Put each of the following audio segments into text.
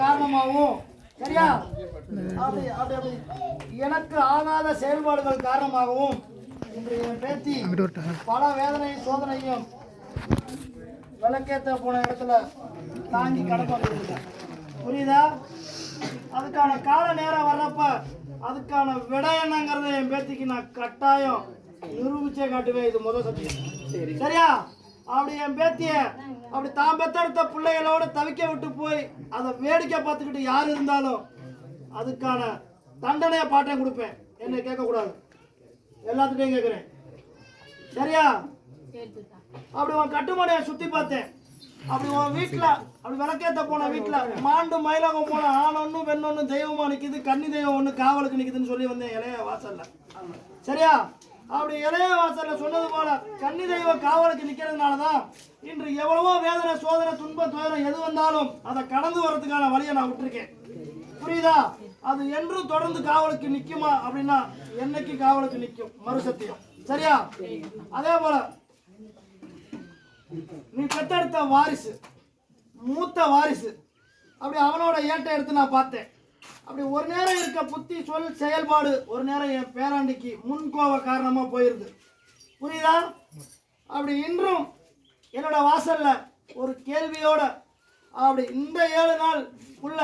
காரணமாகவும் சரியா? அப்படி அப்படி அப்படி. எனக்கு ஆகாத செயல்பாடுகள் காரணமாகவும் இன்று என் பேத்தி பல வேதனையும் சோதனையும் விளக்கேற்ற போன இடத்துல தாங்கி கடமை வந்துருக்கேன் புரியுதா? அதுக்கான கால நேரம் வர்றப்ப அதுக்கான விடை என்னங்கிறத என் பேத்திக்கு நான் கட்டாயம் நிரூபிச்சே காட்டுவேன். இது முதல் சத்தியம். சரியா? அப்படி என் பேத்திய அப்படி தான் பெத்தெடுத்த பிள்ளைகளோட தவிக்க விட்டு போய் அதை வேடிக்கை பார்த்துக்கிட்டு யார் இருந்தாலும் அதுக்கான தண்டனையை பாட்டேன் கொடுப்பேன். என்னை கேட்கக்கூடாது. எல்லாத்துட்டையும் கேட்குறேன். சரியா? அப்படி உன் கட்டுமனையை சுற்றி பார்த்தேன். அப்படி உன் வீட்டில் அப்படி விளக்கேத்த போன வீட்டில் மாண்டு மயிலகம் போன ஆணொன்னு பெண்ணொன்னு தெய்வமாக நிற்கிது கன்னி தெய்வம் ஒன்று காவலுக்கு நிற்கிதுன்னு சொல்லி வந்தேன் இளைய வாசலில். சரியா? அப்படி இளைய வாசல்ல சொன்னது போல கன்னி தெய்வம் காவலுக்கு நிக்கிறதுனாலதான் இன்று எவ்வளவோ வேதனை சோதனை துன்ப துயரம் எது வந்தாலும் அதை கடந்து வர்றதுக்கான வழியை நான் விட்டுருக்கேன். புரியுதா? அது என்றும் தொடர்ந்து காவலுக்கு நிக்குமா அப்படின்னா என்னைக்கு காவலுக்கு நிக்கும்? மறுசத்தியம். சரியா? அதே போல நீ பெத்தெடுத்த வாரிசு மூத்த வாரிசு அப்படி அவனோட ஏட்டை எடுத்து நான் பார்த்தேன். அப்படி ஒரு நேரம் இருக்க புத்தி சொல் செயல்பாடு ஒரு நேரம் என் பேராண்டிக்கு முன்கோவ காரணமாக போயிருது. புரியுதா? அப்படி இன்றும் என்னோட வாசலில் ஒரு கேள்வியோட அப்படி இந்த ஏழு நாள் உள்ள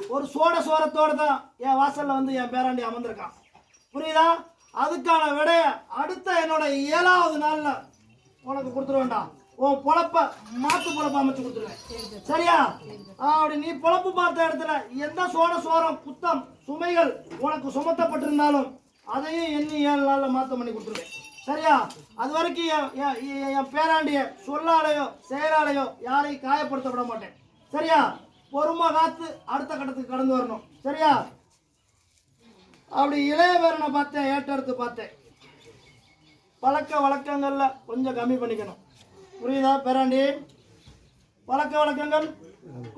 ஒரு சோட சோரத்தோடு தான் என் வாசலில் வந்து என் பேராண்டி அமர்ந்திருக்கான். புரியுதா? அதுக்கான விடைய அடுத்த என்னோட ஏழாவது நாளில் உனக்கு கொடுத்துருவேன்டா. உன் பொழப்ப மாத்து பொழப்ப அமைச்சு கொடுத்துருவேன். சரியா? அப்படி நீ பொழப்பு பார்த்த இடத்துல எந்த சோழ சோரம் குத்தம் சுமைகள் உனக்கு சுமத்தப்பட்டிருந்தாலும் அதையும் எண்ணி ஏழு நாளில் மாற்றம் பண்ணி கொடுத்துருவேன். சரியா? அது வரைக்கும் என் என் பேராண்டிய சொல்லாலையோ செயலாலையோ யாரையும் காயப்படுத்த விட மாட்டேன். சரியா? பொறுமை காத்து அடுத்த கட்டத்துக்கு கடந்து வரணும். சரியா? அப்படி இளைய பேரனை பார்த்தேன் ஏற்றெடுத்து பார்த்தேன். பழக்க வழக்கங்களில் கொஞ்சம் கம்மி பண்ணிக்கணும். புரியுதா பேராண்டி? பழக்க வழக்கங்கள்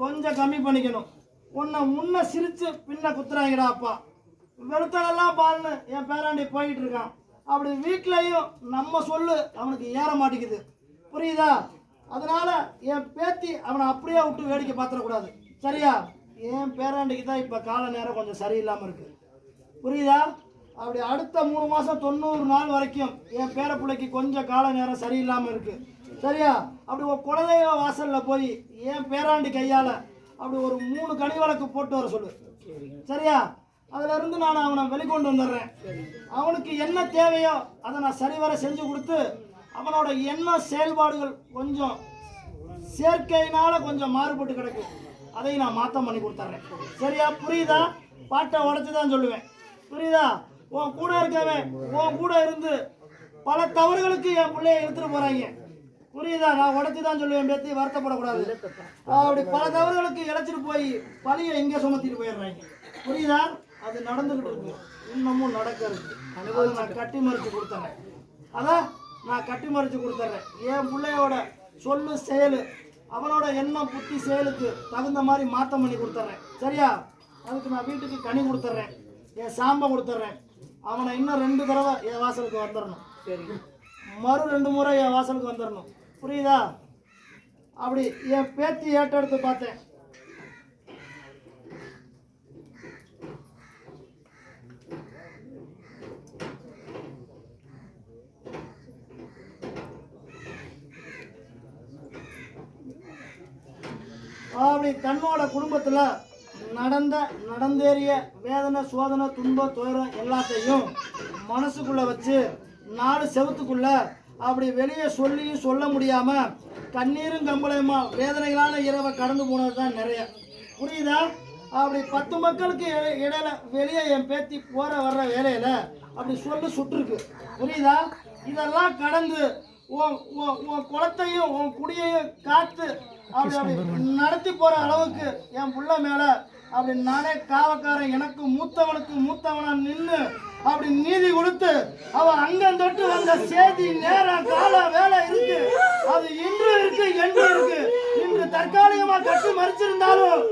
கொஞ்சம் கம்மி பண்ணிக்கணும். உன்னை முன்ன சிரித்து பின்ன குத்துறாங்கடா அப்பா. வெளுத்தனெல்லாம் பாருன்னு என் பேராண்டி போயிட்டு இருக்கான். அப்படி வீட்லேயும் நம்ம சொல்லு அவனுக்கு ஏற மாட்டேங்குது. புரியுதா? அதனால என் பேத்தி அவனை அப்படியே விட்டு வேடிக்கை பார்த்துடக்கூடாது. சரியா? என் பேராண்டிக்கு தான் இப்போ கால நேரம் கொஞ்சம் சரியில்லாமல் இருக்குது புரியுதா? அப்படி அடுத்த மூணு மாதம் தொண்ணூறு நாள் வரைக்கும் என் பேர பிள்ளைக்கு கொஞ்சம் கால நேரம் சரியில்லாமல் இருக்குது சரியா? அப்படி ஒரு குலதெய்வ வாசலில் போய் என் பேராண்டி கையால் அப்படி ஒரு மூணு கனி வழக்கு போட்டு வர சொல்லு. சரியா? அதுல இருந்து நான் அவனை வெளிக்கொண்டு வந்துடுறேன். அவனுக்கு என்ன தேவையோ அதை நான் சரிவர செஞ்சு கொடுத்து அவனோட எண்ண செயல்பாடுகள் கொஞ்சம் சேர்க்கையினால கொஞ்சம் மாறுபட்டு கிடக்கு அதையும் நான் மாற்றம் பண்ணி கொடுத்துட்றேன். சரியா? புரியுதா? பாட்டை உடச்சி தான் சொல்லுவேன். புரியுதா? உன் கூட இருக்கவன் உன் கூட இருந்து பல தவறுகளுக்கு என் பிள்ளைய எடுத்துகிட்டு போகிறாங்க புரியுதா? நான் உடச்சி தான் சொல்லுவேன் பேத்தி வருத்தப்படக்கூடாது. அப்படி பல தவறுகளுக்கு இழைச்சிட்டு போய் பழியை இங்கே சுமத்திட்டு போயிடுறாங்க. புரியுதா? அது நடந்துகிட்டு இருக்கு. இன்னமும் நடக்க இருக்கு அதை நான் கட்டி மறைச்சு கொடுத்துறேன். அதான் நான் கட்டி மறைச்சு கொடுத்துட்றேன் என் பிள்ளையோட சொல்லு செயலு அவனோட எண்ணம் புத்தி செயலுக்கு தகுந்த மாதிரி மாத்தம் பண்ணி கொடுத்துட்றேன் சரியா? அதுக்கு நான் வீட்டுக்கு கனி கொடுத்துட்றேன் என் சாம்பம் கொடுத்துட்றேன் அவனை இன்னும் ரெண்டு தடவை என் வாசலுக்கு வந்துடணும் சரி. மறு ரெண்டு முறை என் வாசலுக்கு வந்துடணும் புரியுதா? அப்படி என் பேத்தி ஏற்றெடுத்து பார்த்தேன். அப்படி தன்னோட குடும்பத்தில் நடந்த நடந்தேறிய வேதனை சோதனை துன்பம் துயரம் எல்லாத்தையும் மனசுக்குள்ளே வச்சு நாலு செவத்துக்குள்ளே அப்படி வெளியே சொல்லியும் சொல்ல முடியாம கண்ணீரும் கம்பளையுமா வேதனைகளான இரவை கடந்து போனது தான் நிறைய. புரியுதா? அப்படி பத்து மக்களுக்கு இடை- இடையில வெளியே என் பேத்தி போற வர்ற வேலையில அப்படி சொல்லு சுட்டுருக்கு புரியுதா? இதெல்லாம் கடந்து உன் உன் உன் குளத்தையும் உன் குடியையும் காத்து அப்படி அப்படி நடத்தி போற அளவுக்கு என் புள்ள மேல அப்படி நானே காவக்காரன் எனக்கு மூத்தவனுக்கு மூத்தவனா நின்று அப்படி நீதி கொடுத்து அவன் அங்கம் தொட்டு வந்த செய்தி நேரம் கால வேலை இருக்கு. அது இன்று இருக்கு என்று இருக்கு. இன்று தற்காலிகமா கட்டி மறிச்சிருந்தாலும்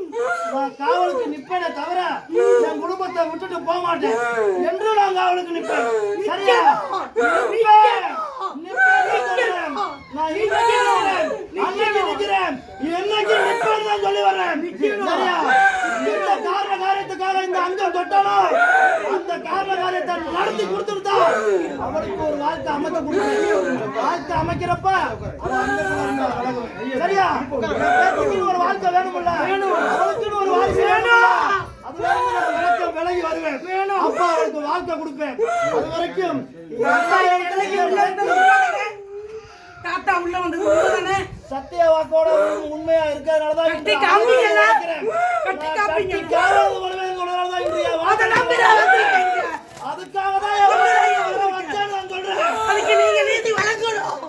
நான் காவலுக்கு நிப்பேனே தவிர என் குடும்பத்தை விட்டுட்டு போக மாட்டேன். என்று நான் காவலுக்கு நிப்பேன். சரியா. நான் என்னைக்கு நிற்பேன்னு தான் சொல்லி வர்றேன். சரியா? இந்த காரண காரியத்துக்காக இந்த அங்கம் தொட்டானோ அந்த காரண காரியத்தை நடத்தி கொடுத்துருந்தா அவளுக்கு ஒரு வாழ்க்கை அமைச்சு கொடுக்கணும். வாழ்க்கை அமைக்கிறப்ப. சரியா? ஒரு வாழ்க்கை வேணும்ல? அவளுக்குன்னு ஒரு வாழ்க்கை வேணும் விலகி வருவேன். அப்பா அவளுக்கு வாழ்க்கை கொடுப்பேன். அது வரைக்கும் தாத்தா உள்ள வந்தது உண்மைதானே? சத்திய வாக்கோட உண்மையா? ஆரோக்கியமா இருக்கிறேன். கட்டி காமிங்க. கட்டி நம்பி நான் வந்திருக்கேங்க. அதுக்காக தான் நான் சொல்றேன். அதுக்கு நீங்க நீதி வழங்கணும்.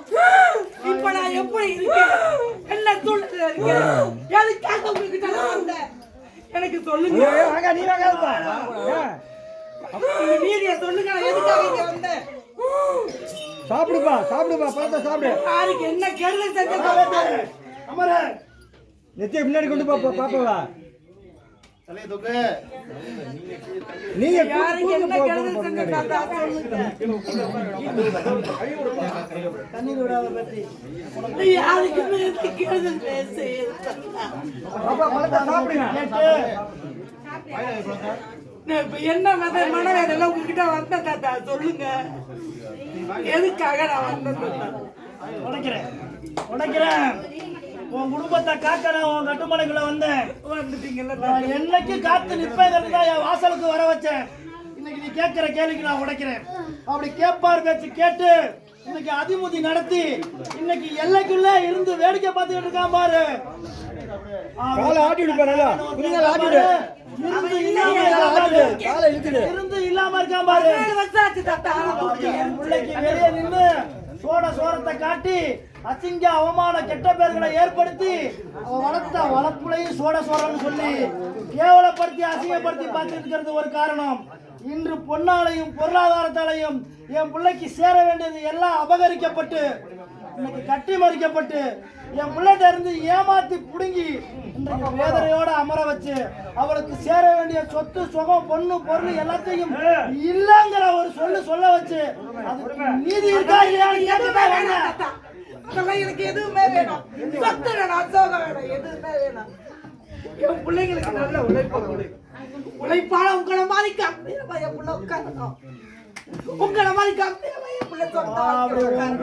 இப்ப நான் எப்படி இருக்கேன்? என்ன சூழ்நிலையில இருக்கேன்? எதுக்காக உங்ககிட்ட வந்தேன்? எனக்கு சொல்லுங்க நீங்க நீதியை சொல்லுங்க எதுக்காக இங்க வந்தேன் சாப்பிடுப்பா சாப்பிடுப்பா பழத்தை சாப்பிடு. யாருக்கு என்ன செஞ்ச அமரே, நெத்திய முன்னாடி கொண்டு போ பாப்பவா? தலையை தூக்கு. நீங்க தண்ணீர் விடாத பற்றி யாருக்குமே சாப்பிடுங்க. என்ன மத மனவேதனை உங்ககிட்ட வந்த தாத்தா சொல்லுங்க. எதுக்காக நான் வந்தேன் உடைக்கிறேன். உடைக்கிறேன். உன் குடும்பத்தை காக்க நான் உன் கட்டுமனைக்குள்ள வந்தேன். வந்துட்டீங்கல்ல என்னைக்கு காத்து நிற்பேங்கிறது தான் என் வாசலுக்கு வர வச்சேன். இன்னைக்கு நீ கேட்கிற கேள்விக்கு நான் உடைக்கிறேன். அப்படி கேட்பார் பேச்சு கேட்டு இன்னைக்கு அதிமுதி நடத்தி இன்னைக்கு எல்லைக்குள்ள இருந்து வேடிக்கை பார்த்துக்கிட்டு இருக்கான் பாரு. காலை ஆட்டி விடு நல்லா புரியுதா? ஆட்டி விடு இருந்து இல்லாம இருக்கான் பாரு. பிள்ளைக்கு வெளியே நின்று சோட சோரத்தை காட்டி அசிங்க அவமான கெட்ட பேர்களை ஏற்படுத்தி வளர்த்த வளர்ப்புலையும் சோட சோரன்னு சொல்லி கேவலப்படுத்தி அசிங்கப்படுத்தி பார்த்துட்டு இருக்கிறது ஒரு காரணம். இன்று பொன்னாலையும் பொருளாதாரத்தாலையும் என் பிள்ளைக்கு சேர வேண்டியது எல்லாம் அபகரிக்கப்பட்டு இன்னைக்கு கட்டி மறிக்கப்பட்டு என் பிள்ளைகிட்ட இருந்து ஏமாத்தி புடுங்கி இன்றைக்கு வேதனையோட அமர வச்சு அவளுக்கு சேர வேண்டிய சொத்து சுகம் பொண்ணு பொருள் எல்லாத்தையும் இல்லங்கிற ஒரு சொல்லு சொல்ல வச்சு அதுக்கு நீதி இருக்கா. தாத்தா. அதெல்லாம் எனக்கு எதுவுமே வேணும். சொத்து வேணும் அசோகம் வேணும் எதுவுமே வேணும். என் பிள்ளைங்களுக்கு நல்ல உழைப்பு உழைப்பால உங்களை மாதிரி கம்பீரமா என் பிள்ளை உட்காரணும். உங்களை மாதிரி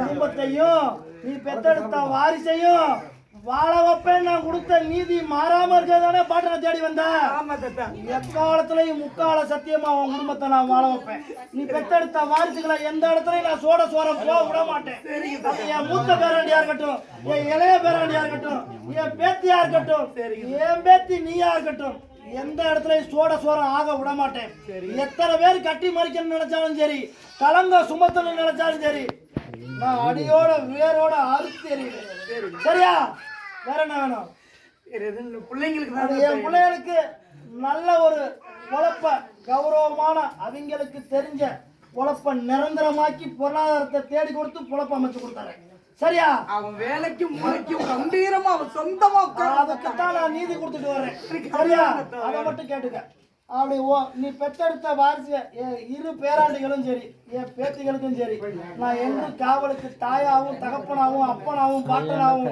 குடும்பத்தையும் நீ பெத்தெடுத்த வாரிசையும் வாழ வைப்பேன் நான் கொடுத்த நீதி மாறாம இருக்கிறதானே பாட்டனை தேடி வந்த? எக்காலத்திலையும் முக்கால சத்தியமா உன் குடும்பத்தை நான் வாழ வைப்பேன். நீ பெத்தெடுத்த வாரிசுகளை எந்த இடத்துலயும் நான் சோட சோரம் போக விட மாட்டேன். என் மூத்த பேராண்டியா இருக்கட்டும் என் இளைய பேராண்டியா இருக்கட்டும் என் பேத்தியா இருக்கட்டும் என் பேத்தி நீயா இருக்கட்டும். எந்த இடத்துலயும் சோட சோரம் ஆக விட மாட்டேன் எத்தனை பேர் கட்டி மறிக்கணும்னு நினைச்சாலும் சரி கலங்க சுமத்தணும்னு நினைச்சாலும் சரி நான் அடியோட வேரோட அறுத்து எறிவேன். சரியா? வேற என்ன வேணும். பிள்ளைங்களுக்கு என் பிள்ளைகளுக்கு நல்ல ஒரு பொழப்ப கௌரவமான அவங்களுக்கு தெரிஞ்ச பொழப்ப நிரந்தரமாக்கி பொருளாதாரத்தை தேடி கொடுத்து பொழப்ப அமைச்சு கொடுத்தாரு. சரியா? அவன் வேலைக்கும் முறைக்கும் கம்பீரமா அவன் சொந்தமா அதுக்குத்தான் நான் நீதி கொடுத்துட்டு வரேன். சரியா? அதை மட்டும் கேட்டுக்க. அப்படி ஓ நீ பெற்றெடுத்த வாரிசு இரு பேராண்டிகளும் சரி என் பேத்திகளுக்கும் சரி நான் என்று காவலுக்கு தாயாவும் தகப்பனாவும் அப்பனாவும் பாட்டனாவும்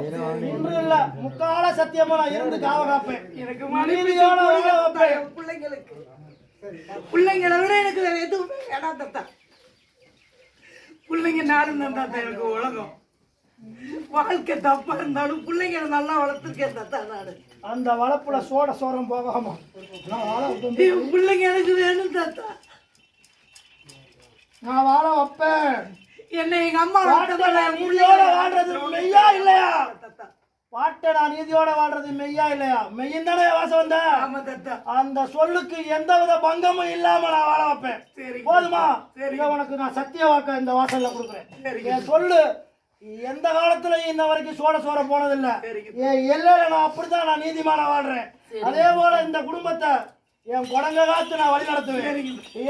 இன்று இல்ல முக்கால சத்தியமா நான் இருந்து காவ காப்பேன். எனக்கு பிள்ளைங்களுக்கு. பிள்ளைங்களை விட எனக்கு வேற எதுவுமே வேணாம் தாத்தா. பிள்ளைங்க நானும் தான் எனக்கு உலகம். வாழ்க்கை தப்பா இருந்தாலும் பிள்ளைங்களை நல்லா வளர்த்துருக்கேன் தாத்தா நானு அந்த வளப்புல சோட சோரம் போகாம. நான் வாழ பிள்ளைங்க எனக்கு வேணும் தாத்தா. நான் வாழ வைப்பேன். என்னை எங்க அம்மா நீதியோட பிள்ளைங்க வாழ்றது மெய்யா இல்லையா? தாத்தா. பாட்டை நான் நீதியோட வாழ்றது மெய்யா இல்லையா? மெய்யின் தானே வாசம் வந்த? அந்த சொல்லுக்கு எந்தவித பங்கமும் இல்லாம நான் வாழ வைப்பேன். சரி போதுமா? உனக்கு நான் சத்திய வாக்க இந்த வாசல்ல கொடுக்குறேன். சொல்லு. எந்த காலத்துலயும் இன்ன வரைக்கும் சோட சோட போனதில்ல. என் எல்லையில நான் அப்படித்தான் நான் நீதிமான வாழ்றேன். அதே போல இந்த குடும்பத்தை என் குடங்க காத்து நான் வழி நடத்துவேன்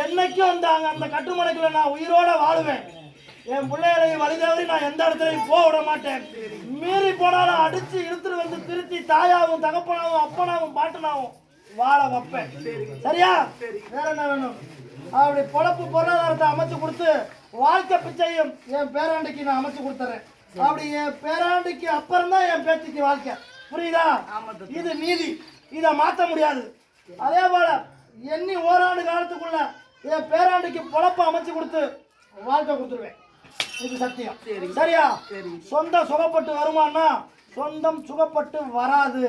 என்னைக்கும் அந்த அங்க அந்த கட்டுமனைக்குள்ள நான் உயிரோட வாழுவேன். என் பிள்ளைகளையும் வழி தவறி நான் எந்த இடத்துலையும் போக விட மாட்டேன். மீறி போனாலும் அடிச்சு இழுத்துட்டு வந்து திருத்தி தாயாவும் தகப்பனாவும் அப்பனாவும் பாட்டனாவும் வாழ வைப்பேன். சரியா? வேற என்ன வேணும்? அப்படி பொழப்பு பொருளாதாரத்தை அமைச்சு கொடுத்து வாழ்க்கை பிச்சையும் என் பேராண்டிக்கு நான் அமைச்சு கொடுத்துறேன். அப்படி என் பேராண்டிக்கு அப்புறம் தான் என் பேத்திக்கு வாழ்க்கை. புரியுதா. இது நீதி. இதை மாற்ற முடியாது. அதே போல எண்ணி ஓராண்டு காலத்துக்குள்ள என் பேராண்டிக்கு பொழப்ப அமைச்சு கொடுத்து வாழ்க்கை கொடுத்துருவேன். இது சத்தியம். சரி. சரியா? சரி சொந்தம் சுகப்பட்டு வருமானா? சொந்தம் சுகப்பட்டு வராது.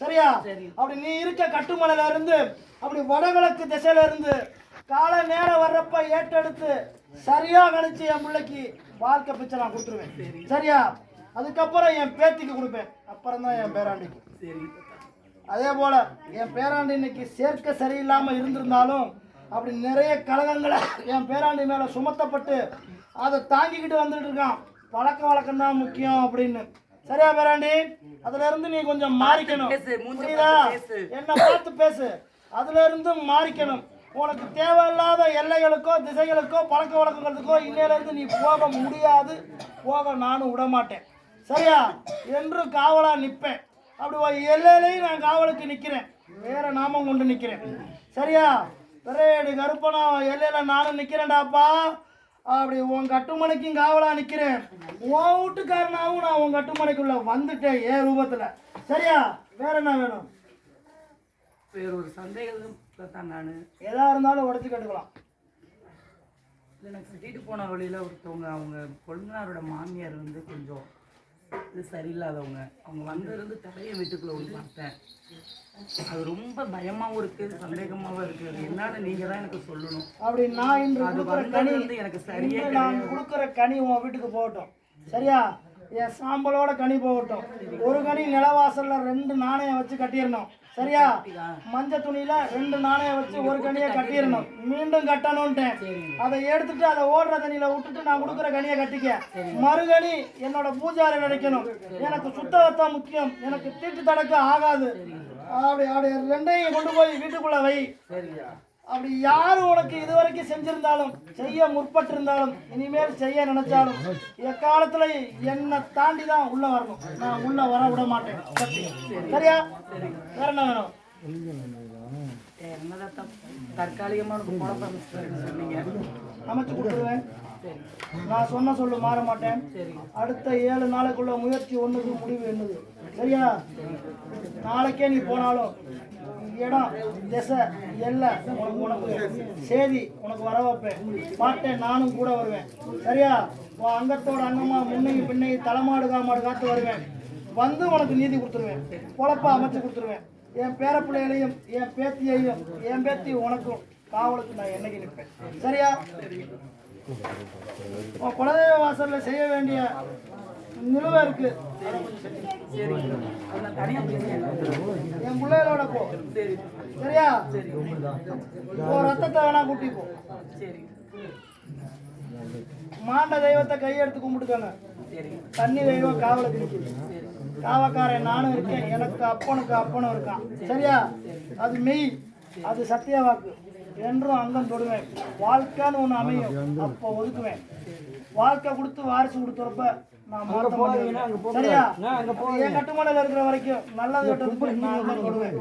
சரியா? சரி. அப்படி நீ இருக்க கட்டுமலையில இருந்து அப்படி வடகிழக்கு திசையில இருந்து காலை நேரம் வர்றப்ப ஏற்றெடுத்து சரியா கணிச்சு என் பிள்ளைக்கு வாழ்க்கை பிச்சை நான் கொடுத்துருவேன். சரியா? அதுக்கப்புறம் என் பேத்திக்கு கொடுப்பேன். அப்புறம் தான் என் பேராண்டிக்கு. அதே போல என் பேராண்டி இன்னைக்கு சேர்க்க சரியில்லாம இருந்திருந்தாலும் அப்படி நிறைய கழகங்களை என் பேராண்டி மேல சுமத்தப்பட்டு அதை தாங்கிக்கிட்டு வந்துட்டு இருக்கான். பழக்க வழக்கம் தான் முக்கியம் அப்படின்னு. சரியா பேராண்டி? அதுல இருந்து நீ கொஞ்சம் மாறிக்கணும். என்ன பார்த்து பேசு. அதுல இருந்து மாறிக்கணும். உனக்கு தேவையில்லாத எல்லைகளுக்கோ திசைகளுக்கோ பழக்க வழக்கங்களுக்கோ இன்னையிலேருந்து நீ போக முடியாது. போக நானும் விடமாட்டேன். சரியா? என்று காவலாக நிற்பேன். அப்படி எல்லையிலையும் நான் காவலுக்கு நிற்கிறேன் வேற நாமம் கொண்டு நிற்கிறேன் சரியா? பெரையடி கருப்பனா எல்லையில் நானும் நிற்கிறேன்டாப்பா அப்படி உன் கட்டுமனைக்கும் காவலாக நிற்கிறேன் உன் வீட்டுக்காரனாவும் நான் உன் கட்டுமனைக்குள்ள வந்துட்டேன் ஏ ரூபத்தில். சரியா? வேற என்ன வேணும்? வேற ஒரு சந்தேகம் தான் நான். எதா இருந்தாலும் உடச்சி கட்டுக்கலாம். எனக்கு கட்டிட்டு போன வழியில் ஒருத்தவங்க அவங்க கொழுந்தனாரோட மாமியார் வந்து கொஞ்சம் இது சரியில்லாதவங்க. அவங்க வந்திருந்து தலையை வீட்டுக்குள்ள ஒன்று பார்த்தேன். அது ரொம்ப பயமாவும் இருக்கு சந்தேகமாவும் இருக்கு. அது என்னன்னு நீங்க தான் எனக்கு சொல்லணும். அப்படி நான் இன்று அது வந்தது கனி வந்து எனக்கு சரியே இன்று நான் கொடுக்குற கனி உன் வீட்டுக்கு போகட்டும். சரியா? என் சாம்பலோட கனி போகட்டும். ஒரு கனி நிலவாசல்ல ரெண்டு நாணயம் வச்சு கட்டிடணும். சரியா? மஞ்சள் துணியில ரெண்டு நாணயம் வச்சு ஒரு கனியை கட்டிடணும். மீண்டும் கட்டணும்ட்டேன். அதை எடுத்துட்டு அதை ஓடுற தண்ணியில விட்டுட்டு நான் கொடுக்குற கனியை கட்டிக்க. மறுகனி என்னோட பூஜாரி நினைக்கணும். எனக்கு சுத்தவத்தம் முக்கியம். எனக்கு தீட்டு தடக்க ஆகாது. அப்படி அப்படி ரெண்டையும் கொண்டு போய் வீட்டுக்குள்ள வை. அப்படி யாரு உனக்கு இதுவரைக்கும் செஞ்சிருந்தாலும் செய்ய முற்பட்டிருந்தாலும் இனிமேல் செய்ய நினைச்சாலும் எக்காலத்துல என்னை தாண்டி தான் உள்ள வரணும். நான் உள்ள வர விட மாட்டேன். சரியா? வேற என்ன வேணும்? தற்காலிகமான அமைச்சு கொடுத்துருவேன். நான் சொன்ன சொல்லு மாற மாட்டேன். அடுத்த ஏழு நாளைக்குள்ள முயற்சி ஒண்ணுக்கு முடிவு என்னது? சரியா? நாளைக்கே நீ போனாலும் இடம் திசை எல்லாம் உனக்கு உனக்கு. சேதி உனக்கு வர வைப்பேன். பாட்டேன் நானும் கூட வருவேன். சரியா? உன் அங்கத்தோட அங்கமா முன்னையும் பின்னையும் தலைமாடு காமாடு காத்து வருவேன். வந்து உனக்கு நீதி கொடுத்துருவேன். பொழப்பா அமைச்சு கொடுத்துருவேன். என் பேர பிள்ளைகளையும் என் பேத்தியையும் என் பேத்தி உனக்கும் காவலுக்கு நான் என்னைக்கு நிற்பேன். சரியா? உன் குலதெய்வ வாசலில் செய்ய வேண்டிய நிலுவை இருக்கு. சரி என் பிள்ளைகளோட போ. சரியா? சரி போ ரத்தத்தை வேணா கூட்டி போ. மாண்ட தெய்வத்தை கையெடுத்து கும்பிட்டுக்கோங்க. தண்ணி தெய்வம் காவலுக்கு நிற்குது காவக்காரன் நானும் இருக்கேன். எனக்கு அப்பனுக்கு அப்பனும் இருக்கான். சரியா? அது மெய். அது சத்திய வாக்கு. என்றும் அங்கம் தொடுவேன். வாழ்க்கைன்னு ஒன்று அமையும். அப்போ ஒதுக்குவேன். வாழ்க்கை கொடுத்து வாரிசு கொடுத்துறப்ப நான் மாட்டேன் சரியா? என் இருக்கிற வரைக்கும் நல்லது நான் அங்கம் தொடுவேன்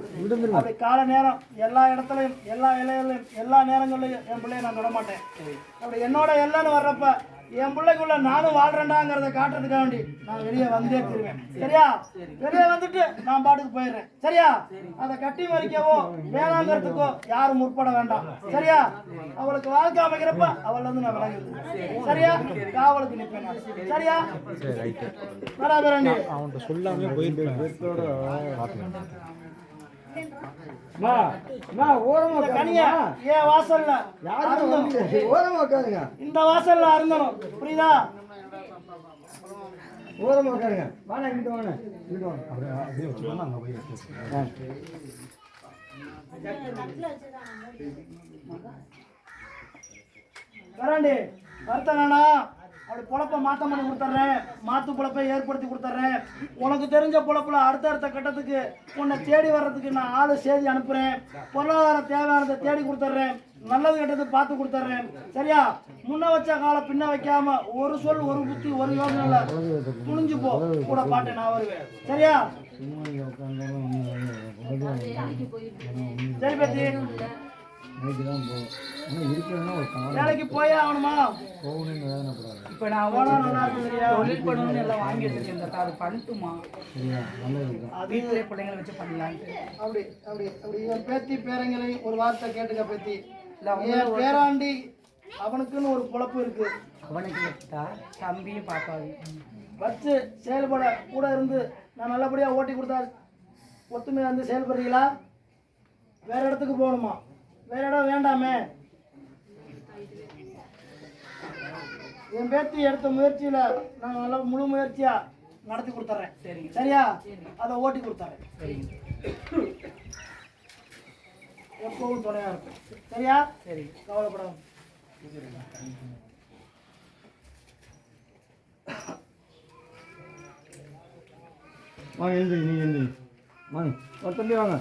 அப்படி கால நேரம் எல்லா இடத்துலையும் எல்லா இலையிலையும் எல்லா நேரங்கள்லையும் என் பிள்ளைய நான் தொட மாட்டேன். அப்படி என்னோட எல்லைன்னு வர்றப்ப என் பிள்ளைக்குள்ள நானும் வாழ்றேன்டாங்கிறத காட்டுறதுக்காக வேண்டி நான் வெளியே வந்தே தருவேன். சரியா? வெளியே வந்துட்டு நான் பாட்டுக்கு போயிடுறேன். சரியா? அதை கட்டி மறிக்கவோ வேணாங்கிறதுக்கோ யாரும் முற்பட வேண்டாம். சரியா? அவளுக்கு வாழ்க்கை அமைக்கிறப்ப அவள் வந்து நான் விலகி சரியா? காவலுக்கு நிற்பேன். சரியா? அவன்கிட்ட சொல்லாமே ஓரமா இந்த வாசல்ல அருந்தணும். ஓரமா உட்காருங்க. இந்த வாசல்ல அருந்தணும் புரியுதா? ஓரமா உட்காருங்க. வாங்க இங்கிட்டு வாங்க. இங்கிட்டு வாங்க. அப்படியே அப்படியே வச்சுக்கோங்க அங்கே போய் வச்சு வராண்டி வருத்தம் வேணாம். அப்படி பொழப்ப மாற்ற பண்ணி கொடுத்துட்றேன். மாற்று பொழப்பை ஏற்படுத்தி கொடுத்துட்றேன். உனக்கு தெரிஞ்ச பொழப்புல அடுத்தடுத்த கட்டத்துக்கு உன்னை தேடி வர்றதுக்கு நான் ஆளு செய்தி அனுப்புகிறேன் பொருளாதார தேவையானதை தேடி கொடுத்துட்றேன். நல்லது கெட்டது பார்த்து கொடுத்துட்றேன். சரியா? முன்ன வச்ச காலை பின்ன வைக்காம ஒரு சொல் ஒரு புத்தி ஒரு யோசனை துணிஞ்சு போ. கூட பாட்டேன் நான் வருவேன். சரியா? சரி பத்தி. நைட்டு தான் போகும் ஆனால் இருக்கிறதுனா ஒரு காலம் வேலைக்கு போயே ஆகணுமா? வேதனைப்படாது. இப்போ நான் வந்து நல்லா இருக்கும் சரியா தொழில் பண்ணணும்னு எல்லாம் வாங்கி வச்சிருக்கேன் இந்த அது பண்ணட்டுமா சரியா? நல்லது தான் வீட்டிலே பிள்ளைங்களை வச்சு பண்ணலான்ட்டு அப்படி அப்படி அப்படி. என் பேத்தி பேரங்களை ஒரு வார்த்தை கேட்டுக்க பேத்தி. இல்ல, பேராண்டி அவனுக்குன்னு ஒரு பொழப்பு இருக்கு. அவனுக்கு வச்சுட்டா தம்பியும் பாப்பாவையும் வச்சு செயல்பட கூட இருந்து நான் நல்லபடியாக ஓட்டி கொடுத்தா ஒத்துமையாக இருந்து செயல்படுறீங்களா? வேற இடத்துக்கு போகணுமா? வேற இடம் வேண்டாமே. என் பேத்தி எடுத்த முயற்சியில் நான் நல்ல முழு முயற்சியாக நடத்தி கொடுத்துட்றேன் சரிங்க. சரியா? அதை ஓட்டி கொடுத்துறேன். சரிங்க. எப்பவும் துணையாக இருக்கும் சரியா? சரி கவலைப்படாம. வாங்க எழுந்திரி நீ எழுந்திரி. வாங்க ஒரு தம்பி வாங்க.